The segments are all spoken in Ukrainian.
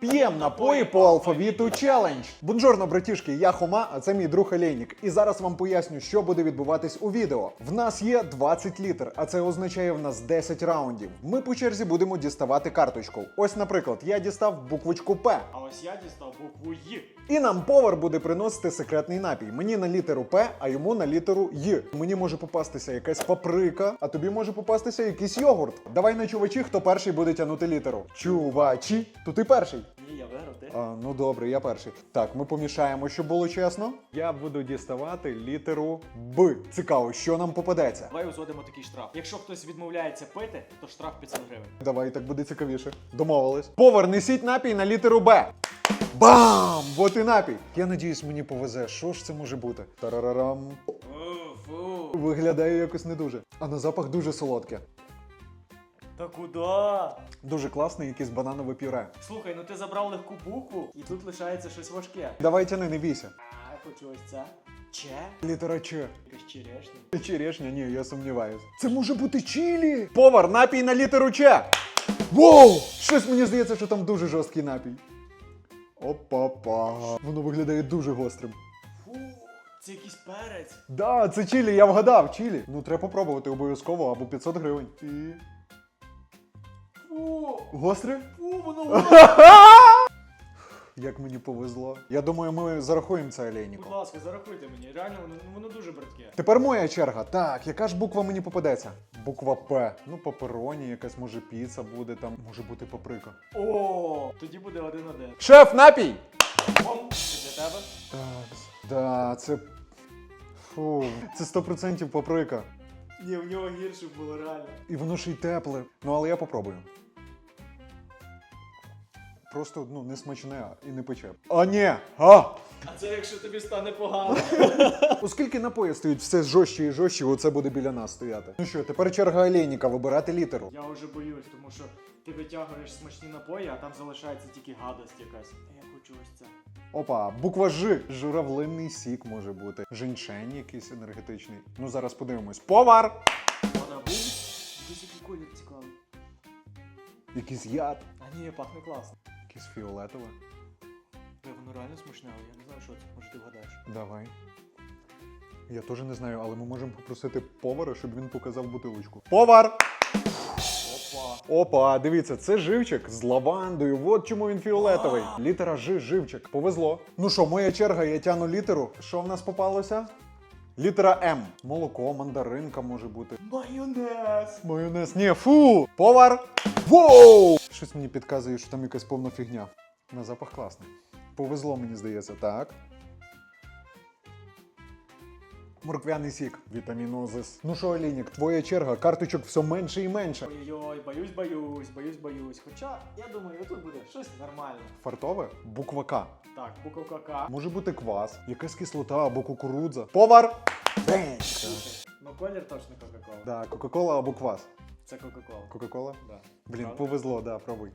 П'єм напої по алфавіту челендж. Бонжорно, братішки, я Хома, а це мій друг Олейнік. І зараз вам поясню, що буде відбуватись у відео. В нас є 20 літр, а це означає в нас 10 раундів. Ми по черзі будемо діставати карточку. Ось, наприклад, я дістав буквочку П. Ось я дістав букву Й. І нам повар буде приносити секретний напій. Мені на літеру П, а йому на літеру Й. Мені може попастися якась паприка, а тобі може попастися якийсь йогурт. Давай на чувачі, хто перший буде тягнути літеру. Чувачі, то ти перший. Ні, я виграв, ти. А, ну добре, я перший. Так, ми помішаємо, щоб було чесно. Я буду діставати літеру Б. Цікаво, що нам попадеться. Давай узгодимо такий штраф. Якщо хтось відмовляється пити, то штраф 500 гривень. Давай, так буде цікавіше. Домовились. Повар, несіть напій на літеру Б. Бам! Вот і напій. Я надіюсь, мені повезе. Що ж це може бути? Тарарарам. Виглядає якось не дуже. А на запах дуже солодке. Та куди? Дуже класний якийсь бананове пюре. Слухай, ну ти забрав легку букву, і тут лишається щось важке. Давай тяни, не бійся. А, я хочу ось це. Че? Літера Ч. Якась черешня. Черешня, ні, я сумніваюсь. Це може бути чилі. Повар, напій на літеру Ч. Воу! Щось мені здається, що там дуже жорсткий напій. Опа-па. Воно виглядає дуже гострим. Фу, це якийсь перець. Да, це чилі, я вгадав, чилі. Ну, треба попробувати обов'язково або 500 гривень. І... Фу, Гостре? фу, воно Як мені повезло. Я думаю, ми зарахуємо це Будь ласка, зарахуйте мені. Реально, воно, воно дуже бридке. Тепер моя черга. Так, яка ж буква мені попадеться? Буква П. Ну, папероні, якась може піца буде там, може бути паприка. О, тоді буде один-один. Шеф, напій! Бом, це для тебе. Так, да, це. Фу, це 100% паприка. Ні, в нього гірше було реально. І воно ще й тепле. Ну, але я попробую. Просто ну, не смачне і не пече. А ні! А! А це якщо тобі стане погано. Оскільки напої стають все жорстче і жорстче, оце буде біля нас стояти. Ну що, тепер черга олійника вибирати літеру. Я вже боюсь, тому що ти витягуєш смачні напої, а там залишається тільки гадость якась. Я хочу ось це. Опа, буква Ж. Журавлинний сік може бути. Женьшень якийсь енергетичний. Ну зараз подивимось. Повар! Вона. Десь який колір цікавий. Якийсь яд, А ні, пахне класно. Якийсь фіолетове. Бля, воно реально смачне, але я не знаю, що це. Може ти вгадаєш. Давай. Я теж не знаю, але ми можемо попросити повара, щоб він показав бутилочку. Повар! Опа. Опа, дивіться, це живчик з лавандою. От чому він фіолетовий. Літера Ж, живчик. Повезло. Ну що, моя черга, я тяну літеру. Що в нас попалося? Літера М. Молоко, мандаринка може бути. Майонез. Майонез. Ні, фу! Повар! Воу! Щось мені підказує, що там якась повна фігня. На запах класний. Повезло, мені здається, так. Морквяний сік, вітамінозис. Ну що, Олійник, твоя черга, карточок все менше і менше. Ой-ой, боюсь, боюсь, боюсь, боюсь. Хоча, я думаю, тут буде щось нормальне. Фартове? Буква К. Так, буква К. Може бути квас, якась кислота або кукурудза. Повар! Слухай, Ну колір точно Кока-Кола. Да, Кока-Кола або квас. Це Кока-Кола. Кока-Кола? Да. Блін, Правда? повезло, да, пробуй.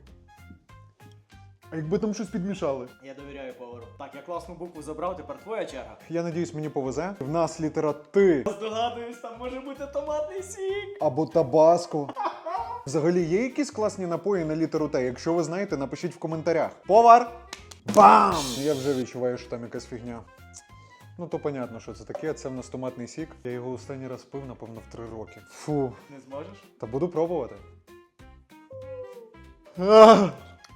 А якби там щось підмішали? Я довіряю повару. Так, я класну букву забрав, тепер твоя черга. Я надіюсь, мені повезе. В нас літера Т Здогадуюсь, там може бути томатний сік. або Табаско. Взагалі є якісь класні напої на літеру Т? Якщо ви знаєте, напишіть в коментарях. Повар! Бам! Я вже відчуваю, що там якась фігня. Ну, то понятно, що це таке. Це в нас томатний сік. Я його останній раз пив, напевно, в три роки. Фу. Не зможеш? Та буду пробувати.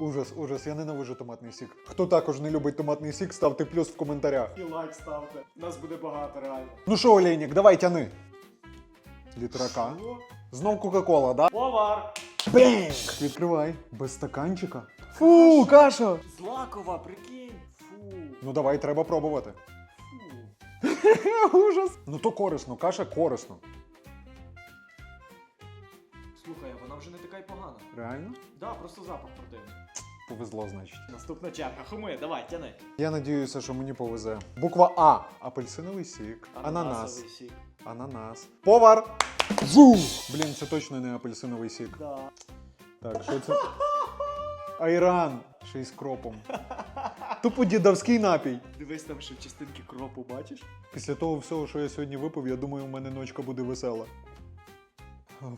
Ужас, ужас, я ненавижу томатний сік. Хто також не любить томатний сік, ставте плюс в коментарях. І лайк ставте. Нас буде багато реально. Ну що, Олейник, давай тяни. Літера К. Що? Знов Кока-Кола, да? Повар! Бенк! Відкривай. Без стаканчика. Фу, каша! Злакова, прикинь. Фу. Ну давай, треба пробувати. Ужас. Ну то корисно, каша корисно. Слухай, а вона вже не така й погана. Реально? Да, просто запах противний. Повезло, значить. Наступна черга. Хуми, давай, тяни. Я надіюся, що мені повезе. Буква А. Апельсиновий сік. Ананас. Ананасовий сік. Ананас. Повар. Жу! Блін, це точно не апельсиновий сік. Да. Так, що це? Айран. Ще й з кропом. Тупо дідовський напій. Дивись там ще частинки кропу, бачиш? Після того всього, що я сьогодні випив, я думаю, у мене ночка буде весела.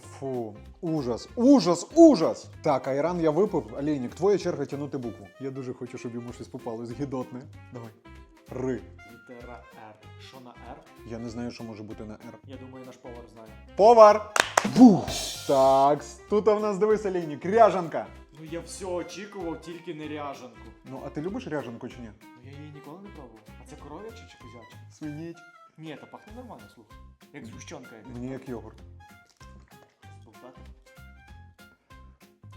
Фу, ужас, ужас, ужас! Так, айран я випив. Олейник, твоя черга тягнути букву. Я дуже хочу, щоб йому щось попалось гідотне. Давай. Ри. Літера Р. Що на Р? Я не знаю, що може бути на Р. Я думаю, наш повар знає. Повар! Фух. Так, тут в нас дивись, Олейник, ряжанка. Ну я все очікував, тільки не ряжанку. Ну, а ти любиш ряжанку чи ні? Ну я її ніколи не пробував. А це коров'яча чи козяча? Свиніть. Ні, та пахне нормально, слухай. Як згущенка якась. Мені як йогурт. Зболтати.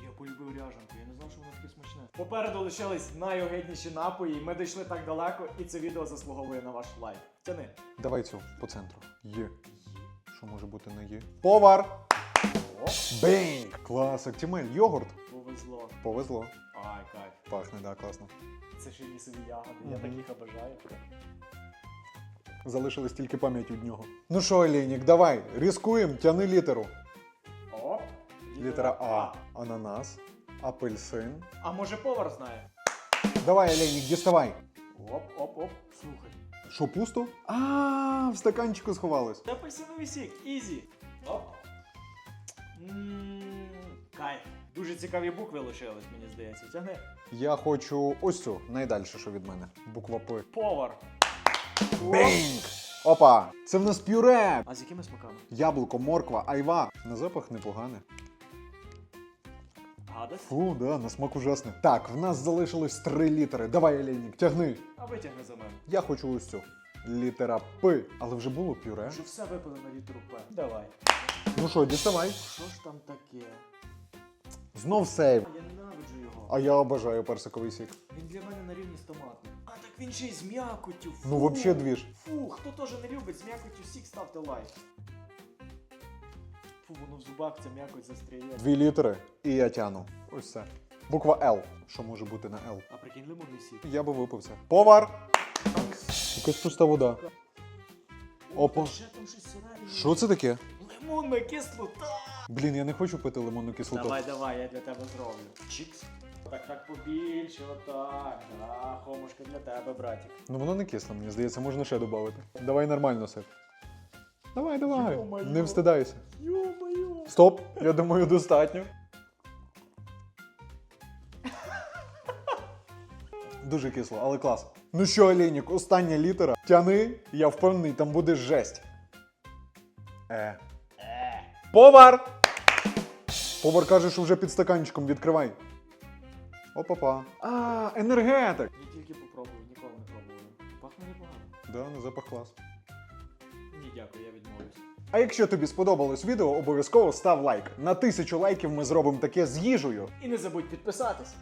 Я полюбив ряжанку, я не знав, що воно таке смачне. Попереду лишились найогидніші напої, ми дійшли так далеко, і це відео заслуговує на ваш лайк. Тяни. Давай цю по центру. Є. Що може бути на є? Повар! О, Бейнг! Клас, Актімель, йогурт. Повезло. Повезло. Ай, кайф. Пахне, да, класно. Це і лісові ягоди, я Мгм. так їх обожаю. Залишилась тільки пам'ять від нього. Ну що, Олейник, давай, рискуємо, тяни літеру. О, Літера А. Ананас. Апельсин. А може повар знає? Давай, Олейник, діставай. Оп, оп, оп. Слухай. Що, пусто? А, в стаканчику сховалось. Це апельсиновий сік, ізі. Оп. Ммм, Кайф. Дуже цікаві букви лишились, мені здається. Тягни. Я хочу ось цю, найдальше, що від мене. Буква П. Повар. Бейнг! Опа! Це в нас пюре! А з якими смаками? Яблуко, морква, айва. На запах непогане. Гадость? Фу, да, на смак ужасний. Так, в нас залишилось три літери. Давай, Олейник, тягни. А витягни за мене. Я хочу ось цю. Літера П. Але вже було пюре. Що все випили на літеру П. Давай. Ну що, діставай. Що ж там таке? Знов сейв. Я ненавиджу його. А я обожаю персиковий сік. Він для мене на рівні з томатним. А так він ще й з м'якоттю. Фу. Ну, вообще двіж. Фу, хто теж не любить з м'якоттю сік, ставте лайк. Фу, воно в зубах ця м'якоть застряє. Дві літери і я тяну. Ось це. Буква Л. Що може бути на Л? А прикинь лимонний сік. Я би випив це. Повар! Якась пуста вода. Опа. Ще там щось сирає. Що це таке? Лимонна кислота. Блін, я не хочу пити лимонну кислоту. Давай, давай, я для тебе зроблю. Чікс. Так, так побільше, отак. Да, хомушка для тебе, братик. Ну воно не кисле, мені здається, можна ще додати. Давай нормально сип. Давай, давай. Йо-моє. Не встидайся. Йо-моє. Стоп, я думаю, достатньо. Дуже кисло, але клас. Ну що, Олейник, остання літера. Тяни, я впевнений, там буде жесть. Е. Е. Повар! Повар каже, що вже під стаканчиком відкривай. Опа-па. А, енергетик. Я тільки попробую, ніколи не пробував. Пахне непогано. Да, на запах клас. Ні, дякую, я відмовлюсь. А якщо тобі сподобалось відео, обов'язково став лайк. На тисячу лайків ми зробимо таке з їжею. І не забудь підписатись.